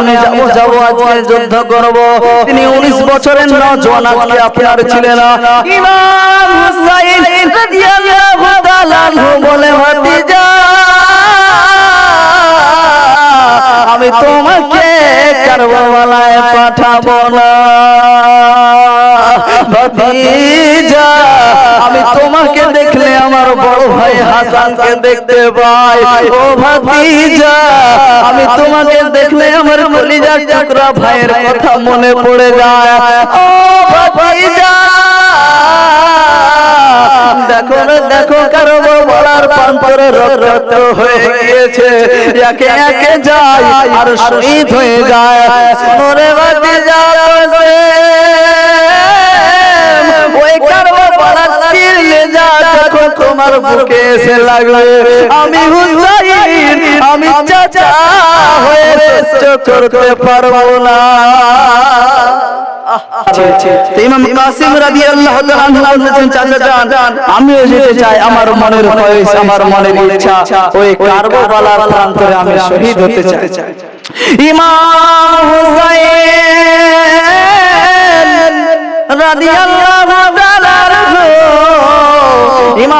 আমি যাব যাব, আজকে যুদ্ধ করব। তিনি 19 বছরের নওজোয়ান আজকে আপনার ছিলেন আমি তোমাকে পাঠাবো না। হাসানকে দেখতে পাই। ও ভাতিজা, আমি তোমাকে দেখলে আমার কলিজার টুকরা ভাইয়ের কথা মনে পড়ে যায়। ও ভাতিজা, দেখো দেখো, কারও বলার প্রান্তরে রক্ত হয়ে গিয়েছে। একে একে যায় আর শহীদ হয়ে যায়। সোনরে বাতি যাবে তোমার বুকে এসে লাগবে আমি হুসাইন আমি চাচা হয়ে করতে পারব না। ইমাম কাসিম রাদিয়াল্লাহু তাআলা আনহু বলেছেন চাচা যান আমিও যেতে চাই। আমার মনের ফয়েজ আমার মনের ইচ্ছা। ওই কারবালার প্রান্তরে আমি শহীদ হতে চাই। ইমাম হুসাইন রাদিয়াল্লাহু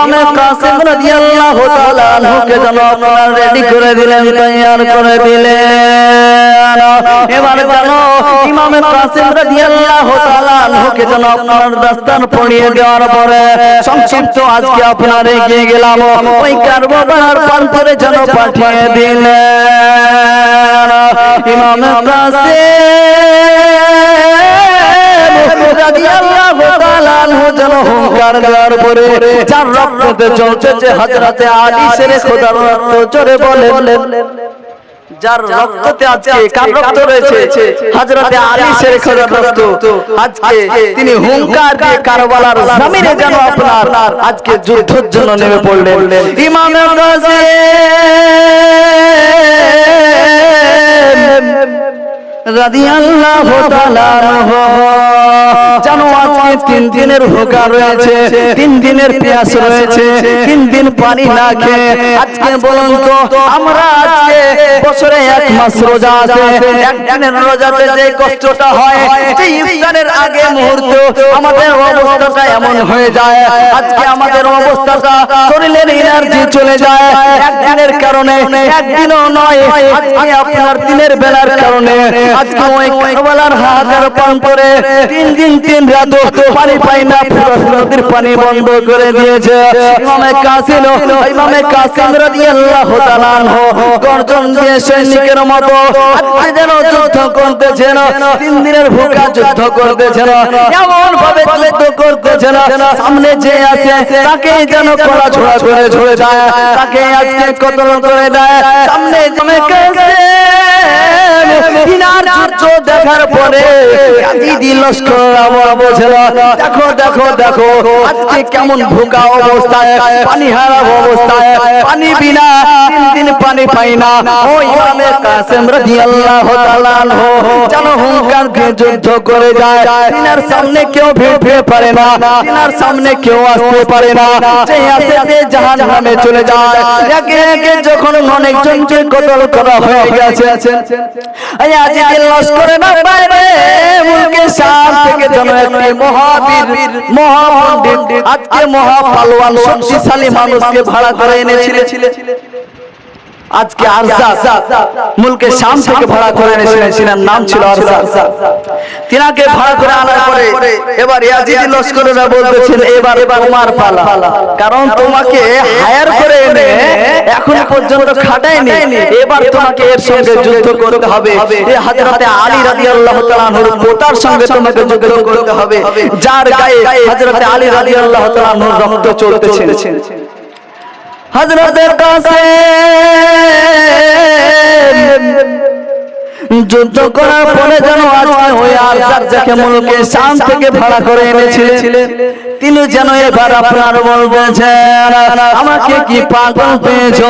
ইমাম কাসিম রাদিয়াল্লাহু তাআলা আনহুকে যেন আপনারা রেডি করে দিলেন তৈয়ার করে দিলেন। এবার যেন ইমাম কাসিম রাদিয়াল্লাহু তাআলা আনহুকে যেন আপনার দাস্তান পড়িয়ে দেওয়ার পরে সংক্ষিপ্ত আজকে আপনার এগিয়ে গেলাম। ওই কারবালার প্রান্তরে যেন পাঠিয়ে দিলেন। ইমাম কাসিম তিনি হুঙ্কার যেন আপনার আজকে যুদ্ধের জন্য নেমে পড়লেন। ইমাম এক আমাদের এমন হয়ে যায়। আজকে আমাদের অবস্থাটা শরীরের চলে যায় একদিনের কারণে একদিনও নয়, আজকে আপনার দিনের বেলার কারণে। আজকে ওই কারবালার হাজার পান তিন দিন তিন রাত পানি পাই না নদীর পানি বন্ধ করে দিয়েছে। ইমামে কাসিম ইমামে কাসিম রাদিয়াল্লাহু তাআলা গর্জন দিয়ে সৈনিকের মতো আজকে যেন যুদ্ধ করতেছেন তিন দিনের ভূকা যুদ্ধ করতেছেন এমন ভাবে যুদ্ধ করতেছেন সামনে যে আছে তাকে যেন কড়া ছোড়া করে ঝরে যায় তাকে আজকে কতল করে দেয়। সামনে জমে যুদ্ধ দেখার পরে দিদি লস্কর আমার বোঝেল দেখো দেখো দেখো আজকে কেমন অবস্থায় পানি হারা অবস্থায় পানি বিনা তিন দিন পানি পাই না। ও ইমামে কাসেম রাদিয়াল্লাহু তাআলা আনহু। যেন হুঙ্কার দিয়ে যুদ্ধ করে যায়। তিনার সামনে কেউ ভিড় পারে না। তিনার সামনে কেউ আসতে পারে না। যে আসে জাহান্নামে চলে যায়। একে একে যখন অনেকজনকে কতল করা হয়ে গেছে। লস্করে না বাইরে মুলকে শাম থেকে যেন একটি মহাবীর মহাপণ্ডিত আজকে মহাপালওয়ান শক্তিশালী মানুষকে ভাড়া করে এনেছিলেন আজকে আরজা মুলকে শাম থেকে ভাড়া করে এনেছিলেন নাম ছিল আরজা তিনাকে ভাড়া করে আনার পরে এবার ইয়াজিদি লস্করেরা বলতেছেন এবার তোমার পালা। কারণ তোমাকে হায়ার করে এনে এখন পর্যন্ত খাটায়নি। এবার তোমাকে এর সঙ্গে যুদ্ধ করতে হবে। এই হযরতে আলী রাদিয়াল্লাহু তাআলা আনহুর পোতার সঙ্গে তোমাকে যুদ্ধ করতে হবে। যার গায়ে হযরতে আলী রাদিয়াল্লাহু তাআলা আনহুর রক্ত চলতেছে হযরতের কাছে। যুদ্ধ করার পরে যেন আজকে ওই আরজাক যাকে মুলকে শাম থেকে ভাড়া করে এনেছিলেন। তিনি যেন এবার আপনার বলবেছেন আমাকে কি পাগল পেয়েছ?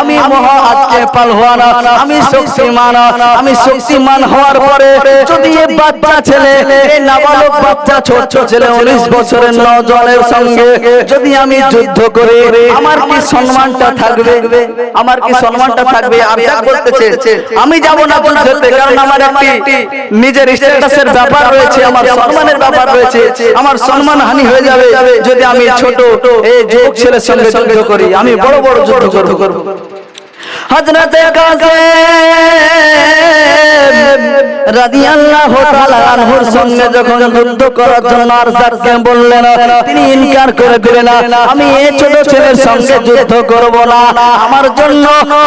আমি মহা আজকে পালওয়ান আমি শক্তিমান আমি শক্তিমান হওয়ার পরে যদি এ বাচ্চা ছেলে এই নাবালক বাচ্চা ছোট ছেলে উনিশ বছরের নজনের সঙ্গে যদি আমি যুদ্ধ করে আমার কি সম্মানটা থাকবে? আমার কি সম্মানটা থাকবে? আমি যাব না যুদ্ধতে কারণ আমার একটি নিজের স্ট্যাটাসের ব্যাপার রয়েছে আমার সম্মানের ব্যাপার রয়েছে আমার সম্মান হানি হয়ে যাবে যদি আমি ছোট এই যুবক ছেলের সঙ্গে যুদ্ধ করি আমি বড় বড় যুদ্ধ করব। হযরতে কাসেম রাদিয়াল্লাহু তাআলা আনহুর সঙ্গে যখন যুদ্ধ করার জন্য আরসাদকে বললেন, তিনি ইনকার করে দিলেন আমি এই ছোট ছেলের সঙ্গে যুদ্ধ করব না, আমার জন্য,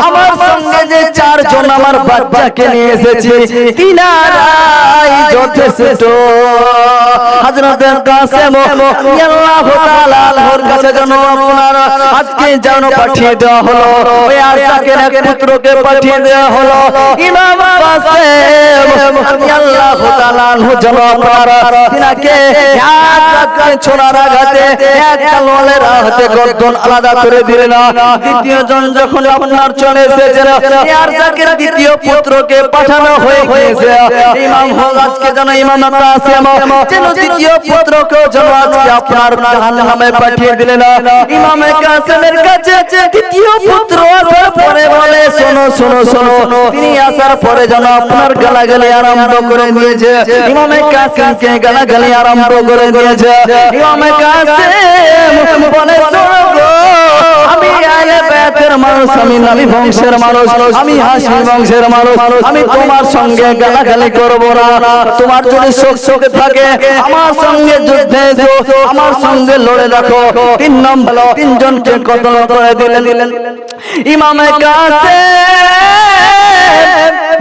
আমার সঙ্গে যে চারজন আমার বাচ্চাকে নিয়ে এসেছি, তিনারাই যথেষ্ট। হযরত কাসেম রাদিয়াল্লাহু তাআলা আনহুর কাছে যেন আপনার আজকে যেন পাঠিয়ে দেওয়া হলো, ওই আরসাকের এক পুত্রকে পাঠিয়ে দেওয়া হলো, ইমাম কাসেম রাদিয়াল্লাহু যেন আপনার হয়ে জাহান্নামে পাঠিয়ে দিলেন পরে বলে শোনো শোনো শোনো তিনি আসার পরে যেন আপনার গালাগালি আরম্ভ করে দিয়েছে। ইমামে কাসেমকে গালাগালি আরম্ভ করে দিয়েছে। ইমামে কাসেম বলে আমি আলে বেতের মানুষ, আমি নবী বংশের মানুষ, আমি হাসি বংশের মানুষ, আমি তোমার সঙ্গে গালাগালি করব না। তোমার যদি শোক শোকে থাকে, আমার সঙ্গে যুদ্ধে আমার সঙ্গে লড়ে রাখো তিন নম্বর, তিনজনকে কতল করে দিলেন। ইমামে কাছে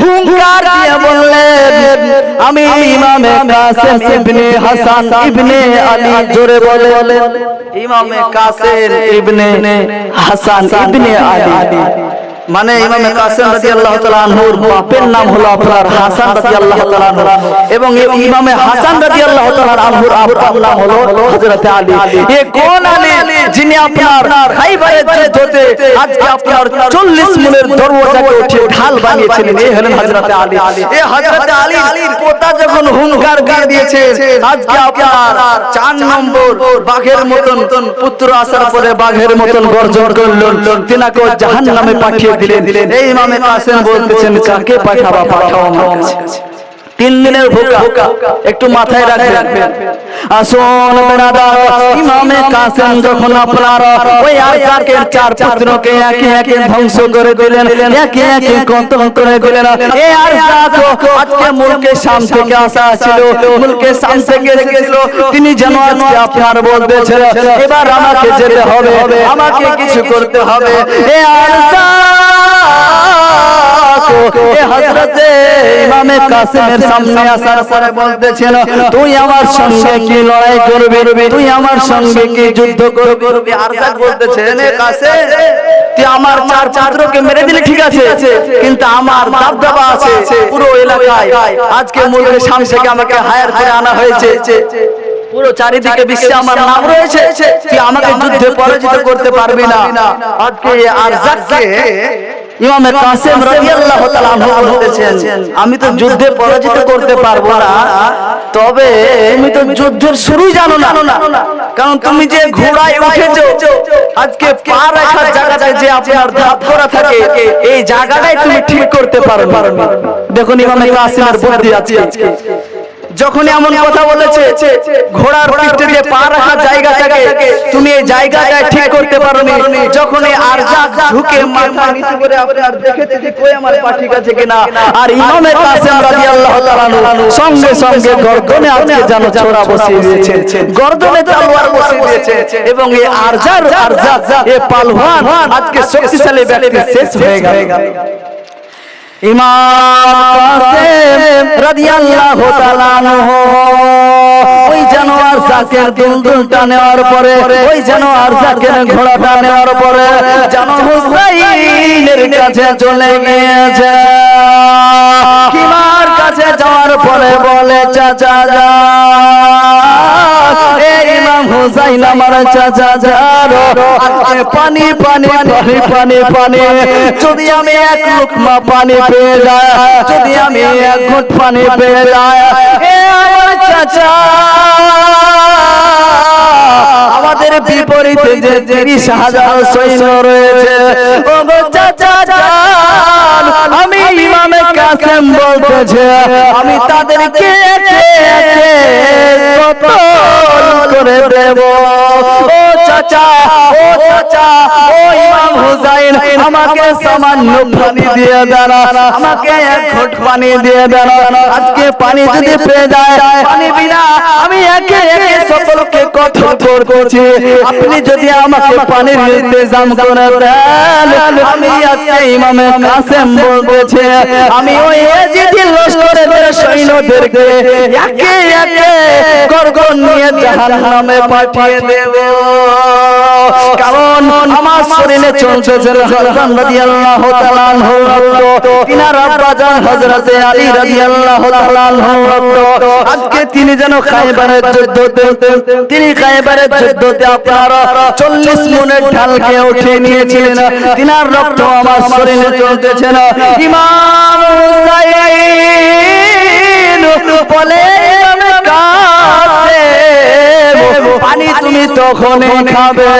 হুঙ্কার দিয়ে বললেন, আমি ইমামে কাসেম ইবনে হাসান, ইবনে আলী জোরে বলেন ইমামে কাসেম ইবনে হাসান ইবনে আলী। মানে ইমামে কাসেম রাদিয়াল্লাহু তাআলা আনহুর বাপের নাম হলো আপনার হাসান রাদিয়াল্লাহু তাআলা আনহু। এবং ইমামে হাসান রাদিয়াল্লাহু তাআলা আনহুর আব্বার নাম হলো হযরত আলী। এ কোন আলী যিনি আপনার খাইবারের যুদ্ধে আজকে আপনার 40 মুলের দরওয়াজাকে উঠিয়ে ঢাল বানিয়েছিলেন। এই হলেন হযরত আলী। এই হযরত আলীর পোতা যখন হুঙ্কার দিয়ে দিয়েছে আজকে আপনার চার নম্বর বাঘের মতন পুত্র আসার পরে বাঘের মতন গর্জন করলেন। তিনাকে জাহান্নামে পাঠিয়ে দিলেন এই ইমামে কাসেম বলতেছেন কাকে পাঠাবা পাঠাও আমার কাছে। তিন দিনের ভোকা একটু মাথায় রাখবেন। আসুন ইমামে কাসেম যখন আপনার ওই আজাকের চার পুত্রকে একে একে ধ্বংস করে দিলেন। একে একে কতল করে দিলেন। এই আরজাক আজকে মুলকে শাম থেকে আসা ছিল। মুলকে শাম থেকে এসেছিল। তিনি যেন আজকে আপনার বলতেছেন এবার আমাকে যেতে হবে। আমাকে কিছু করতে হবে। এই আরজাক এ ইমামে কাসেমের সামনে আসার পরে বলতেছেন তুই আমার সঙ্গে কি লড়াই করবি? তুই আমার সঙ্গে কি যুদ্ধ করবি? আরজাক বলতেছেন এ তুই আমার চার চাঁদরকে মেরে দিলে ঠিক আছে কিন্তু আমার দাবদাবা আছে পুরো এলাকায় আজকে শাম থেকে আমাকে হায়ার করে আনা হয়েছে। পুরো চারিদিকে বিশ্বে আমার নাম রয়েছে তুই আমাকে যুদ্ধে পরাজিত করতে পারবি না। আজকে আরজাককে ইমামে কাসেম রাদিয়াল্লাহু তাআলা আনহু আমি তো যুদ্ধে পরাজিত করতে পারব না তবে তুমি তো যুদ্ধের শুরুই জানো না কারণ তুমি যে ঘোড়ায় উঠেছো আজকে পা রাখার জায়গাতে যে আপনার ধাপ করা থাকে এই জায়গাটাই তুমি ঠিক করতে পারো না দেখুন ইমামে কাসেমের বুদ্ধি আছে আজকে। যখন এমন কথা বলেছে ঘোড়ার পিঠে যে পা রাখার জায়গাটাকে তুমি এই জায়গাটা ঠিক করতে পারো যখন এই আরজা ঝুঁকে মাথা নিচু করে আপনার দেখেছে যে কই আমার পা ঠিক আছে কিনা? আর ইমামের কাসেম রাদিয়াল্লাহু তাআলা সঙ্গে সঙ্গে গর্দনে আজকে যেন ছোড়া বসিয়ে দিয়েছে। গর্দনে তলোয়ার বসিয়ে দিয়েছে। এবং এই আরজার আরজা এ পালওয়ান আজকে শক্তিশালী ব্যক্তি শেষ হয়ে গেল। ইমাম রাদিয়াল্লাহু তাআলা আনহু। ওই জানোয়ার জাকের দুলদুলটা নেওয়ার পরে, ওই জানোয়ার জাকের ঘোড়াটা নেওয়ার পরে জানো হুসাইনের কাছে চলে গিয়েছে। কিমার কাছে যাওয়ার পরে বলে, চাচা যা আমি এক পানি আমি এক ঘুট পানি আমার আমাদের বিপরীতে যে তিরিশ হাজার সৈন্য রয়েছে ও আমি ইমামে কাসেম বলতেছে, আমি তাদেরকে কতল করে দেব। ও চাচা, ও চাচা, ও ইমাম হুসাইন, আমাকে সামান্য পানি দিয়ে দেন আমাকে এক ঘট পানি দিয়ে দেন আজকে পানি যদি পেয়ে যায়, পানি বিনা আমি একে একে সকলকে কঠোর করছি। আপনি যদি আমাকে পানির ইন্তজাম করে দেন, আমি আজকে ইমামে কাসেম বলতেছে, আমি ওই এজিদি লস্করের সৈন্যদেরকে একে একে গর্গন নিয়ে জাহান্নামে পাঠিয়ে দেব। কারণ আমার শরীরে চলতেছে হাসান আলী আজকে তিনি যেন খায়বারের যুদ্ধতে তিনি খায়বারের যুদ্ধতে আপনার 40 মনের নিয়েছিলেন। তিনার রক্ত আমার শরীরে চলতেছে না। ইমাম হুসাইন বলে তুমি তখনই খাবে।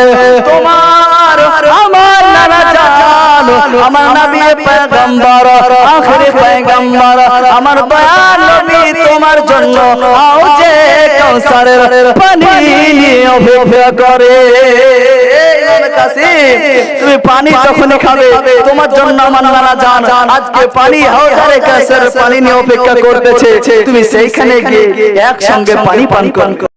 তোমার আমার নানা জান আমার নবী পয়গম্বর আখরি পয়গম্বর আমার দয়াল নবী তোমার জন্য আও যে কাউসারের পানি নিয়ে করে। তুমি পানি তখনই খাবে। তোমার জন্য আমার নানা জান আজকে পানি হাওড়ারে কাছের পানি নিয়ে অপেক্ষা করতেছে। তুমি সেইখানে গিয়ে একসঙ্গে পানি পান করো।